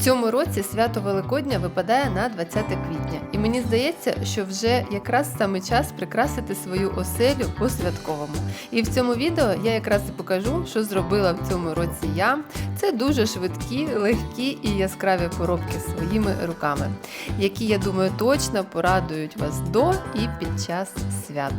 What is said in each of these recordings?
Цьому році свято Великодня випадає на 20 квітня, і мені здається, що вже якраз саме час прикрасити свою оселю по-святковому. І в цьому відео я якраз і покажу, що зробила в цьому році я. Це дуже швидкі, легкі і яскраві поробки своїми руками, які, я думаю, точно порадують вас до і під час свят.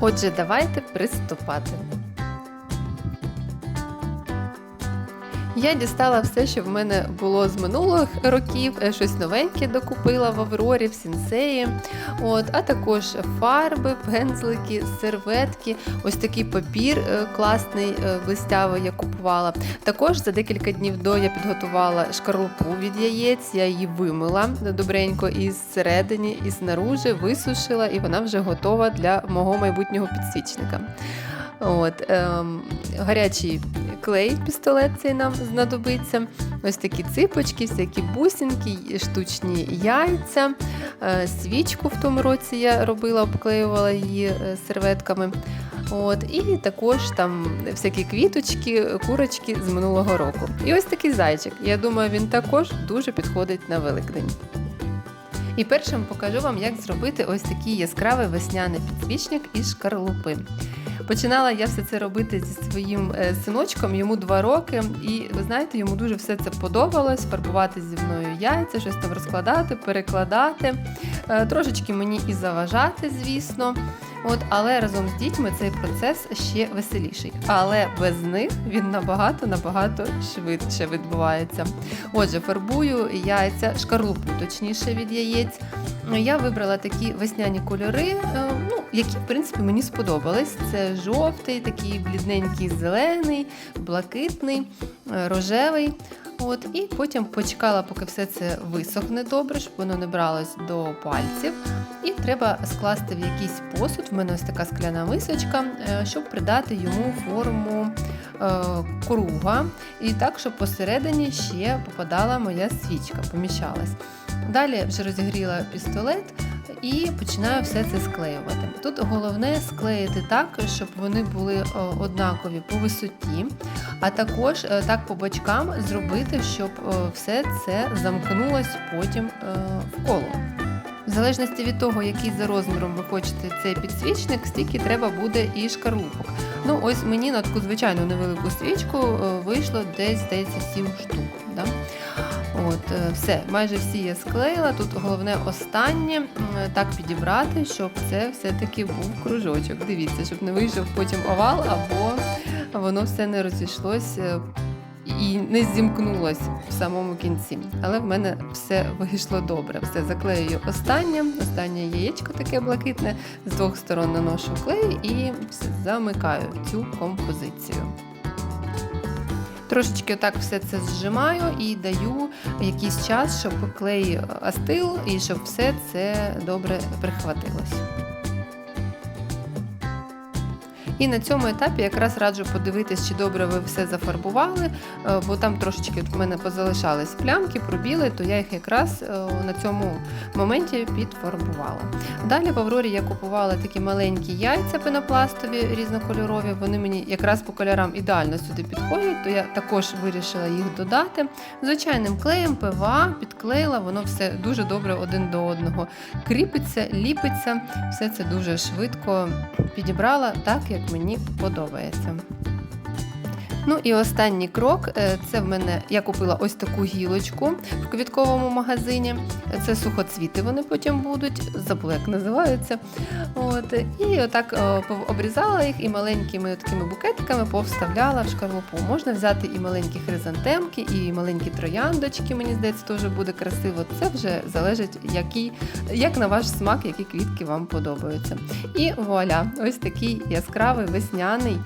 Отже, давайте приступати. Я дістала все, що в мене було з минулих років, е, щось новеньке докупила в Аврорі, в сінсеї. От, а також фарби, пензлики, серветки, ось такий папір е, класний, е, блистявий я купувала. Також за декілька днів до я підготувала шкарлупу від яєць, я її вимила добренько і зсередині, і знаружи, висушила, і вона вже готова для мого майбутнього підсвічника. От, ем, гарячий клей, пістолет цей нам знадобиться. Ось такі ципочки, всякі бусинки, штучні яйця, е, свічку в тому році я робила, обклеювала її е, серветками. От, І також там всякі квіточки, курочки з минулого року. І ось такий зайчик. Я думаю, він також дуже підходить на Великдень. І першим покажу вам, як зробити ось такий яскравий весняний підсвічник із шкарлупи. Починала я все це робити зі своїм е, синочком, йому два роки, і ви знаєте, йому дуже все це подобалось, фарбувати зі мною яйця, щось там розкладати, перекладати. Е, Трошечки мені і заважати, звісно. От, але разом з дітьми цей процес ще веселіший. Але без них він набагато набагато швидше відбувається. Отже, фарбую яйця, шкарлупу, точніше від яєць. Я вибрала такі весняні кольори, е, ну, які в принципі мені сподобались. Це жовтий, такий блідненький, зелений, блакитний, е, рожевий. От, І потім почекала, поки все це висохне добре, щоб воно не бралось до пальців. І треба скласти в якийсь посуд. В мене ось така скляна мисочка, е, щоб придати йому форму е, круга. І так, щоб посередині ще попадала моя свічка, поміщалась. Далі вже розігріла пістолет і починаю все це склеювати. Тут головне склеїти так, щоб вони були е, однакові по висоті, а також е, так по бочкам зробити, щоб е, все це замкнулось потім в коло. В залежності від того, який за розміром ви хочете цей підсвічник, стільки треба буде і шкарлупок. Ну, ось мені на таку звичайну невелику свічку вийшло десь здається 7 штук. От, Все, майже всі я склеїла. Тут головне останнє так підібрати, щоб це все-таки був кружочок. Дивіться, щоб не вийшов потім овал, або воно все не розійшлося і не зімкнулось в самому кінці. Але в мене все вийшло добре. Все заклеюю останнє, останнє яєчко таке блакитне, з двох сторон наношу клей і замикаю цю композицію. Трошечки так все це зжимаю і даю якийсь час, щоб клей остил і щоб все це добре прихватилось. І на цьому етапі якраз раджу подивитись, чи добре ви все зафарбували, е, бо там трошечки в мене позалишались плямки, пробіли, то я їх якраз е, на цьому моменті підфарбувала. Далі в Аврорі я купувала такі маленькі яйця пенопластові різнокольорові. Вони мені якраз по кольорам ідеально сюди підходять, то я також вирішила їх додати. Звичайним клеєм ПВА підклеїла, воно все дуже добре один до одного кріпиться, ліпиться, все це дуже швидко підібрала, так як мені подобається. Ну і останній крок е, це в мене я купила ось таку гілочку в квітковому магазині. Це сухоцвіти, вони потім будуть, забула, як називаються. От, І отак е, обрізала їх і маленькими такими букетиками повставляла в шкарлупу. Можна взяти і маленькі хризантемки, і маленькі трояндочки, мені здається, теж буде красиво. Це вже залежить, які, як на ваш смак, які квітки вам подобаються. І вуаля, ось такий яскравий весняний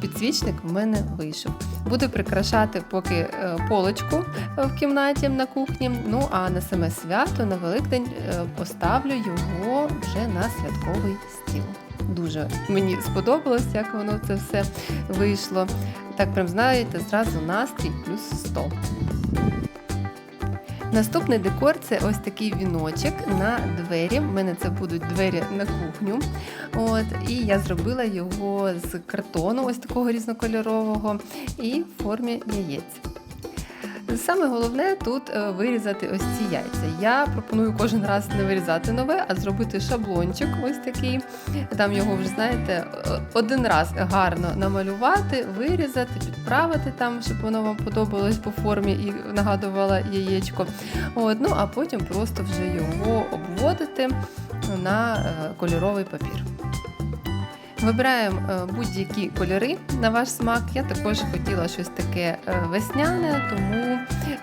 підсвічник в мене вийшов. Буду прикрашати поки е, полочку в кімнаті на кухні. Ну а на саме свято на Великдень е, поставлю його вже на святковий стіл. Дуже мені сподобалось, як воно це все вийшло. Так, прям знаєте, зразу настрій плюс 100. Наступний декор це ось такий віночок на двері. У мене це будуть двері на кухню. От, і я зробила його з картону, ось такого різнокольорового, і в формі яєць. Саме головне тут е, вирізати ось ці яйця. Я пропоную кожен раз не вирізати нове, а зробити шаблончик, ось такий. Там його вже знаєте, е, один раз гарно намалювати, вирізати, підправити там, щоб воно вам подобалось по формі і нагадувало яєчко. От, ну а потім просто вже його обводити на е, кольоровий папір. Вибираємо е, будь-які кольори на ваш смак. Я також хотіла щось таке е, весняне, тому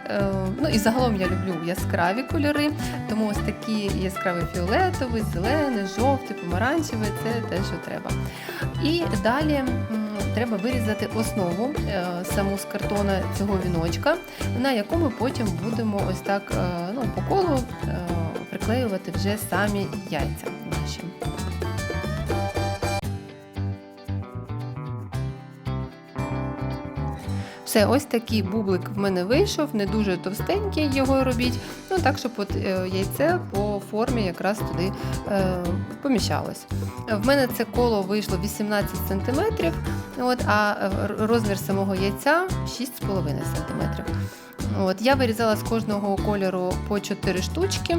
е, ну і загалом я люблю яскраві кольори, тому ось такі яскравий фіолетовий, зелений, жовтий, помаранчевий це те, що треба. І далі треба вирізати основу саму з картона цього віночка, на яку ми потім будемо ось так ну, по колу приклеювати вже самі яйця наші. Все, ось такий бублик в мене вийшов, не дуже товстенький його робіть. Ну так, щоб от е, яйце по формі якраз туди е, поміщалось. В мене це коло вийшло 18 см, от, а розмір самого яйця 6,5 см. От, я вирізала з кожного кольору по 4 штучки.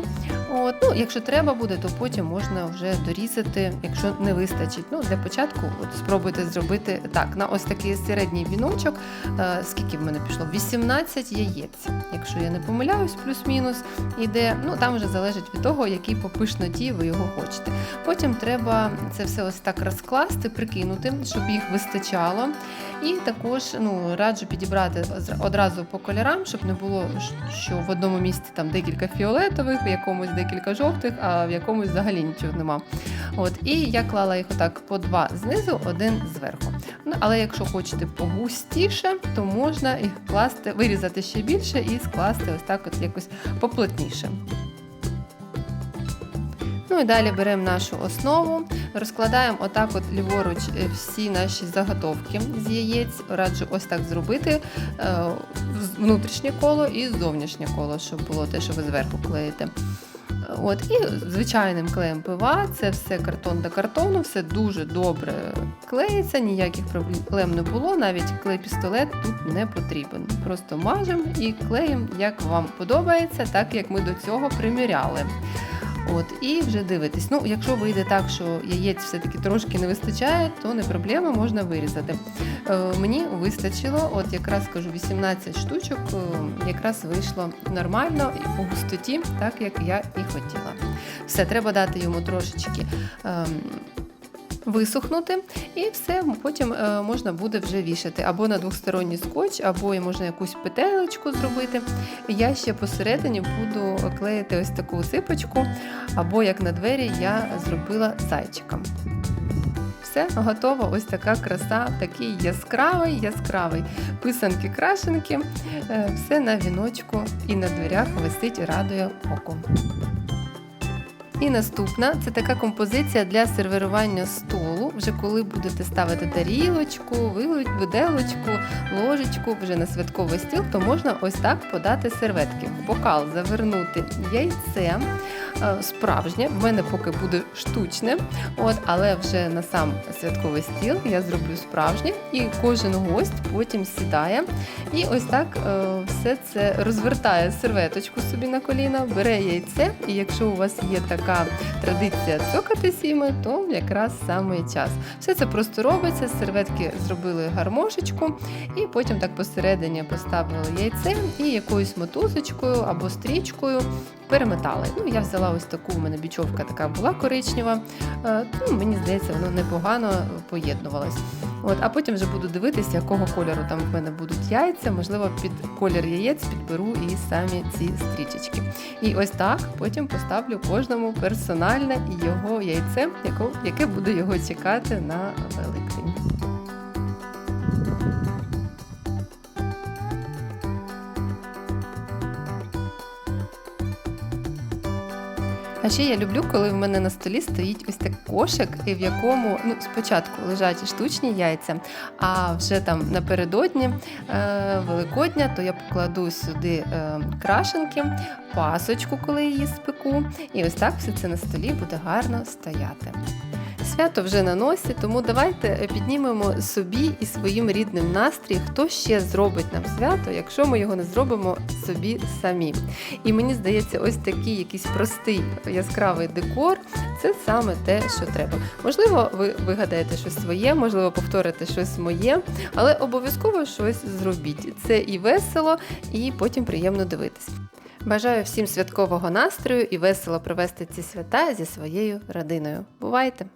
От, ну, якщо треба буде, то потім можна вже дорізати, якщо не вистачить. Ну, для початку от, спробуйте зробити так, на ось такий середній віночок. Е, скільки в мене пішло? 18 яєць. Якщо я не помиляюсь, плюс-мінус іде. Ну там вже залежить від того, який по пишноті ви його хочете. Потім треба це все ось так розкласти, прикинути, щоб їх вистачало. І також ну, раджу підібрати одразу по кольорам, щоб не було що в одному місці там декілька фіолетових, в якомусь декілька жовтих, а в якомусь взагалі нічого нема. От, і я клала їх отак по два знизу, один зверху. Ну, але якщо хочете погустіше, то можна їх класти, вирізати ще більше і скласти ось так от якось поплотніше. Ну і далі беремо нашу основу, розкладаємо отак от ліворуч е, всі наші заготовки з яєць. Раджу ось так зробити е, внутрішнє коло і зовнішнє коло, щоб було те, що ви зверху клеїте. От, і звичайним клеєм пива, це все картон до картону, все дуже добре клеїться, ніяких проблем не було, навіть клей-пістолет тут не потрібен. Просто мажемо і клеїмо, як вам подобається, так як ми до цього приміряли. От, і вже дивитись. Ну, якщо вийде так, що яєць все-таки трошки не вистачає, то не проблема, можна вирізати. Е, мені вистачило, от якраз кажу, 18 штучок, е, якраз вийшло нормально і по густоті, так як я і хотіла. Все, треба дати йому трошечки. ем, Висохнути, і все потім е, можна буде вже вішати або на двосторонній скотч, або можна якусь петелечку зробити. Я ще посередині буду клеїти ось таку сипочку, або як на двері я зробила зайчиком. Все, готово. Ось така краса, такий яскравий, яскравий писанки-крашенки. Е, Все на віночку і на дверях висить радує око. І наступна це така композиція для сервірування столу. Вже коли будете ставити тарілочку, виделочку, ложечку вже на святковий стіл, то можна ось так подати серветки. В бокал завернути яйце справжнє. В мене поки буде штучне, от, але вже на сам святковий стіл я зроблю справжнє, і кожен гость потім сідає і ось так е, все це розвертає серветочку собі на коліна, бере яйце, і якщо у вас є така традиція цокати сіми, то якраз саме час. Все це просто робиться, серветки зробили гармошечку, і потім так посередині поставили яйце і якоюсь мотузочкою або стрічкою переметали. Ну, я взяла ось таку, у мене бічовка така була коричнева. Е, Ну, мені здається, воно непогано поєднувалось. От, а потім вже буду дивитися, якого кольору там в мене будуть яйця. Можливо, під колір яєць підберу і самі ці стрічечки. І ось так потім поставлю кожному персональне його яйце, яке буде його чекати на Великдень. А ще я люблю, коли в мене на столі стоїть ось такий кошик, в якому ну, спочатку лежать штучні яйця, а вже там напередодні е, Великодня, то я покладу сюди е, крашенки, пасочку, коли її спеку, і ось так все це на столі буде гарно стояти. Свято вже на носі, тому давайте піднімемо собі і своїм рідним настрій, хто ще зробить нам свято, якщо ми його не зробимо собі самі. І мені здається, ось такий якийсь простий яскравий декор це саме те, що треба. Можливо, ви вигадаєте щось своє, можливо, повторите щось моє, але обов'язково щось зробіть. Це і весело, і потім приємно дивитись. Бажаю всім святкового настрою і весело провести ці свята зі своєю родиною. Бувайте!